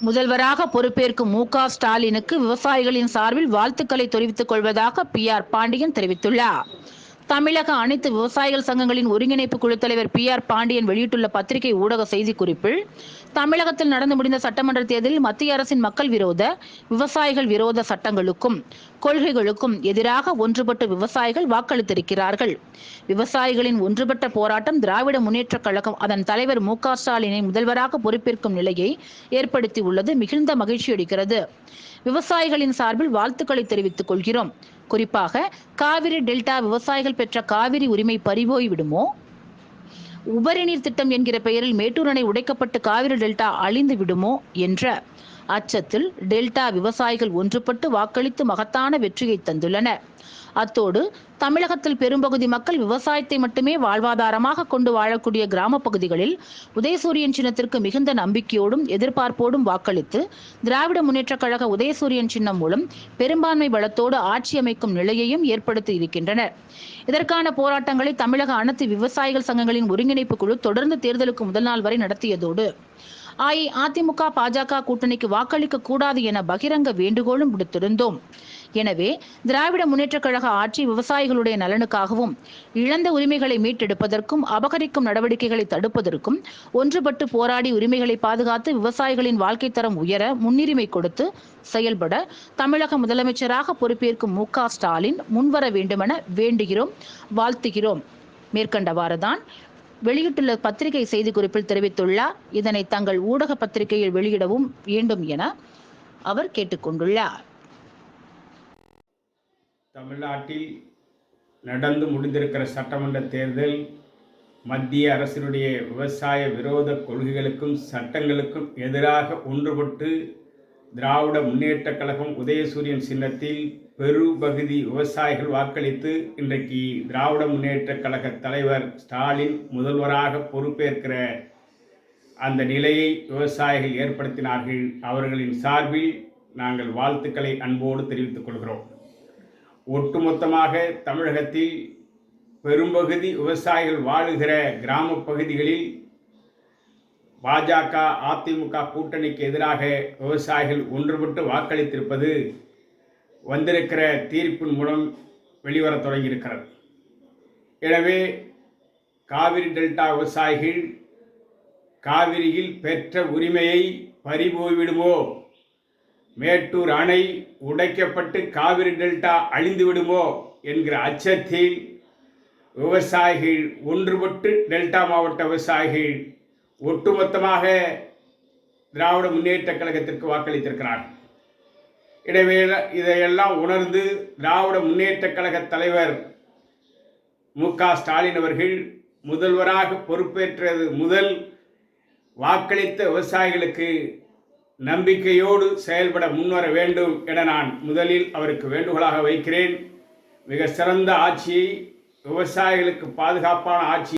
முதல்வராக பொறுப்பேற்கும் மு ஸ்டாலினுக்கு விவசாயிகளின் சார்பில் வாழ்த்துக்களை தெரிவித்துக் கொள்வதாக பி ஆர் பாண்டியன் தெரிவித்துள்ளார். தமிழக அனைத்து விவசாயிகள் சங்கங்களின் ஒருங்கிணைப்பு குழு தலைவர் பி ஆர் பாண்டியன் வெளியிட்டுள்ள பத்திரிகை ஊடக செய்திக்குறிப்பில் தமிழகத்தில் நடந்து முடிந்த சட்டமன்ற தேர்தலில் மத்திய அரசின் மக்கள் விரோத விவசாயிகள் விரோத சட்டங்களுக்கும் கொள்கைகளுக்கும் எதிராக ஒன்றுபட்டு விவசாயிகள் வாக்களித்திருக்கிறார்கள். விவசாயிகளின் ஒன்றுபட்ட போராட்டம் திராவிட முன்னேற்றக் கழகம் அதன் தலைவர் மு க ஸ்டாலினை முதல்வராக பொறுப்பேற்கும் நிலையை ஏற்படுத்தியுள்ளது மிகுந்த மகிழ்ச்சி அளிக்கிறது. விவசாயிகளின் சார்பில் வாழ்த்துக்களை தெரிவித்துக் கொள்கிறோம். குறிப்பாக காவிரி டெல்டா விவசாயிகள் பெற்ற காவிரி உரிமை பறிபோய் விடுமோ உபரி நீர் திட்டம் என்கிற பெயரில் மேட்டூர் அணை உடைக்கப்பட்டு காவிரி டெல்டா அழிந்து விடுமோ என்ற அச்சத்தில் டெல்டா விவசாயிகள் ஒன்றுபட்டு வாக்களித்து மகத்தான வெற்றியை தந்துள்ளனர். அத்தோடு தமிழகத்தில் பெரும்பகுதி மக்கள் விவசாயத்தை மட்டுமே வாழ்வாதாரமாக கொண்டு வாழக்கூடிய கிராம பகுதிகளில் உதயசூரியன் சின்னத்திற்கு மிகுந்த நம்பிக்கையோடும் எதிர்பார்ப்போடும் வாக்களித்து திராவிட முன்னேற்றக் கழக உதயசூரியன் சின்னம் மூலம் பெரும்பான்மை பலத்தோடு ஆட்சி அமைக்கும் நிலையையும் ஏற்படுத்தி இருக்கின்றனர். இதற்கான போராட்டங்களை தமிழக அனைத்து விவசாயிகள் சங்கங்களின் ஒருங்கிணைப்பு குழு தொடர்ந்து தேர்தலுக்கு முதல் நாள் வரை நடத்தியதோடு அஇஅதிமுக பாஜக கூட்டணிக்கு வாக்களிக்க கூடாது என பகிரங்க வேண்டுகோளும் விடுத்திருந்தோம். எனவே திராவிட முன்னேற்றக் கழக ஆட்சி விவசாயிகளுடைய நலனுக்காகவும் இழந்த உரிமைகளை மீட்டெடுப்பதற்கும் அபகரிக்கும் நடவடிக்கைகளை தடுப்பதற்கும் ஒன்றுபட்டு போராடி உரிமைகளை பாதுகாத்து விவசாயிகளின் வாழ்க்கை தரம் உயர முன்னுரிமை கொடுத்து செயல்பட தமிழக முதலமைச்சராக பொறுப்பேற்கும் மு ஸ்டாலின் முன்வர வேண்டுமென வேண்டுகிறோம் வாழ்த்துகிறோம். மேற்கண்டவாறுதான் வெளியிட்டுள்ள பத்திரிகை செய்திக்குறிப்பில் தெரிவித்துள்ளார். இதனை தங்கள் ஊடக பத்திரிகையில் வெளியிடவும் வேண்டும் என அவர் கேட்டுக்கொண்டுள்ளார். தமிழ்நாட்டில் நடந்து முடிந்திருக்கிற சட்டமன்ற தேர்தல் மத்திய அரசினுடைய விவசாய விரோத கொள்கைகளுக்கும் சட்டங்களுக்கும் எதிராக ஒன்றுபட்டு திராவிட முன்னேற்றக் கழகம் உதயசூரியன் சின்னத்தில் பெருபகுதி விவசாயிகள் வாக்களித்து இன்றைக்கு திராவிட முன்னேற்றக் கழக தலைவர் ஸ்டாலின் முதல்வராக பொறுப்பேற்கிற அந்த நிலையை விவசாயிகள் ஏற்படுத்தினார்கள். அவர்களின் சார்பில் நாங்கள் வாழ்த்துக்களை அன்போடு தெரிவித்துக் கொள்கிறோம். ஒட்டுமொத்தமாக தமிழகத்தில் பெரும்பகுதி விவசாயிகள் வாழுகிற கிராம பகுதிகளில் பாஜக அதிமுக கூட்டணிக்கு எதிராக விவசாயிகள் ஒன்றுபட்டு வாக்களித்திருப்பது வந்திருக்கிற தீர்ப்பின் மூலம் வெளிவரத் தொடங்கியிருக்கிறது. எனவே காவிரி டெல்டா விவசாயிகள் காவிரியில் பெற்ற உரிமையை பறிபோய்விடுமோ? மேட்டூர் அணை உடைக்கப்பட்டு காவிரி டெல்டா அழிந்து விடுமோ என்கிற அச்சத்தில் விவசாயிகள் ஒன்றுபட்டு டெல்டா மாவட்ட விவசாயிகள் ஒட்டுமொத்தமாக திராவிட முன்னேற்றக் கழகத்திற்கு வாக்களித்திருக்கிறார்கள். எனவே இதையெல்லாம் உணர்ந்து திராவிட முன்னேற்றக் கழக தலைவர் மு க ஸ்டாலின் அவர்கள் முதல்வராக பொறுப்பேற்றது முதல் வாக்களித்த விவசாயிகளுக்கு நம்பிக்கையோடு செயல்பட முன்வர வேண்டும் என நான் முதலில் அவருக்கு வேண்டுகோளாக வைக்கிறேன். மிக சிறந்த ஆட்சியை விவசாயிகளுக்கு பாதுகாப்பான ஆட்சி